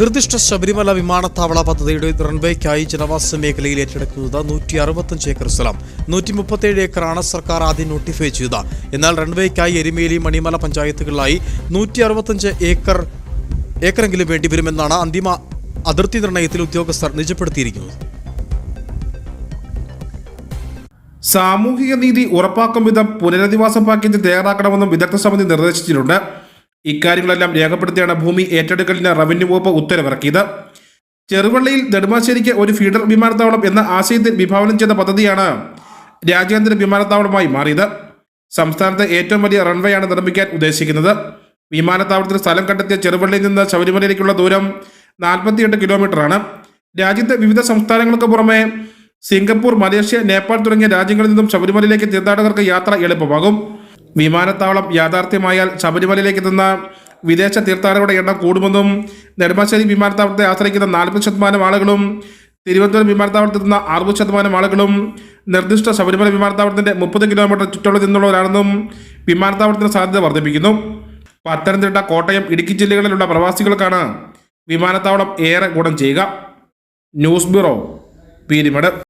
നിർദ്ദിഷ്ട ശബരിമല വിമാനത്താവള പദ്ധതിയുടെ റൺവേക്കായി ജനവാസ മേഖലയിൽ ഏറ്റെടുക്കുന്നത് നൂറ്റി അറുപത്തഞ്ച് ഏക്കർ സ്ഥലം. നൂറ്റി മുപ്പത്തേഴ് ഏക്കറാണ് സർക്കാർ ആദ്യം നോട്ടിഫൈ ചെയ്തത്. എന്നാൽ റൺവേക്കായി എരുമേലി മണിമല പഞ്ചായത്തുകളിലായി നൂറ്റി അറുപത്തഞ്ച് ഏക്കർ ഏക്കറെങ്കിലും വേണ്ടിവരുമെന്നാണ് അന്തിമ അതിർത്തി നിർണയത്തിൽ ഉദ്യോഗസ്ഥർ നിജപ്പെടുത്തിയിരിക്കുന്നത്. സാമൂഹിക നീതി ഉറപ്പാക്കും വിധം പുനരധിവാസ പാക്കേജ് തയ്യാറാക്കണമെന്നും വിദഗ്ധ സമിതി നിർദ്ദേശിച്ചിട്ടുണ്ട്. ഇക്കാര്യങ്ങളെല്ലാം രേഖപ്പെടുത്തിയാണ് ഭൂമി ഏറ്റെടുക്കലിന് റവന്യൂ വകുപ്പ് ഉത്തരവിറക്കിയത്. ചെറുവള്ളിയിൽ നെടുമ്പാശ്ശേരിക്ക് ഒരു ഫീഡർ വിമാനത്താവളം എന്ന ആശയത്തിൽ വിഭാവനം ചെയ്ത പദ്ധതിയാണ് രാജ്യാന്തര വിമാനത്താവളമായി മാറിയത്. സംസ്ഥാനത്തെ ഏറ്റവും വലിയ റൺവേയാണ് നിർമ്മിക്കാൻ ഉദ്ദേശിക്കുന്നത്. വിമാനത്താവളത്തിൽ സ്ഥലം കണ്ടെത്തിയ ചെറുവള്ളിയിൽ നിന്ന് ശബരിമലയിലേക്കുള്ള ദൂരം നാൽപ്പത്തിയെട്ട് കിലോമീറ്ററാണ്. രാജ്യത്തെ വിവിധ സംസ്ഥാനങ്ങൾക്ക് പുറമെ സിംഗപ്പൂർ മലേഷ്യ നേപ്പാൾ തുടങ്ങിയ രാജ്യങ്ങളിൽ നിന്നും ശബരിമലയിലേക്ക് തീർത്ഥാടകർക്ക് യാത്ര എളുപ്പമാകും. വിമാനത്താവളം യാഥാർത്ഥ്യമായാൽ ശബരിമലയിലേക്ക് എത്തുന്ന വിദേശ തീർത്ഥാടകരുടെ എണ്ണം കൂടുമെന്നും നെടുമ്പാശ്ശേരി വിമാനത്താവളത്തെ ആശ്രയിക്കുന്ന നാൽപ്പത് ശതമാനം ആളുകളും തിരുവനന്തപുരം വിമാനത്താവളത്തിൽ എത്തുന്ന അറുപത് ശതമാനം ആളുകളും നിർദ്ദിഷ്ട ശബരിമല വിമാനത്താവളത്തിന്റെ മുപ്പത് കിലോമീറ്റർ ചുറ്റളവിൽ നിന്നുള്ളവരാണെന്നും വിമാനത്താവളത്തിന് സാധ്യത വർദ്ധിപ്പിക്കുന്നു. പത്തനംതിട്ട കോട്ടയം ഇടുക്കി ജില്ലകളിലുള്ള പ്രവാസികൾക്കാണ് വിമാനത്താവളം ഏറെ ഗുണം ചെയ്യുക. News bureau Peermade.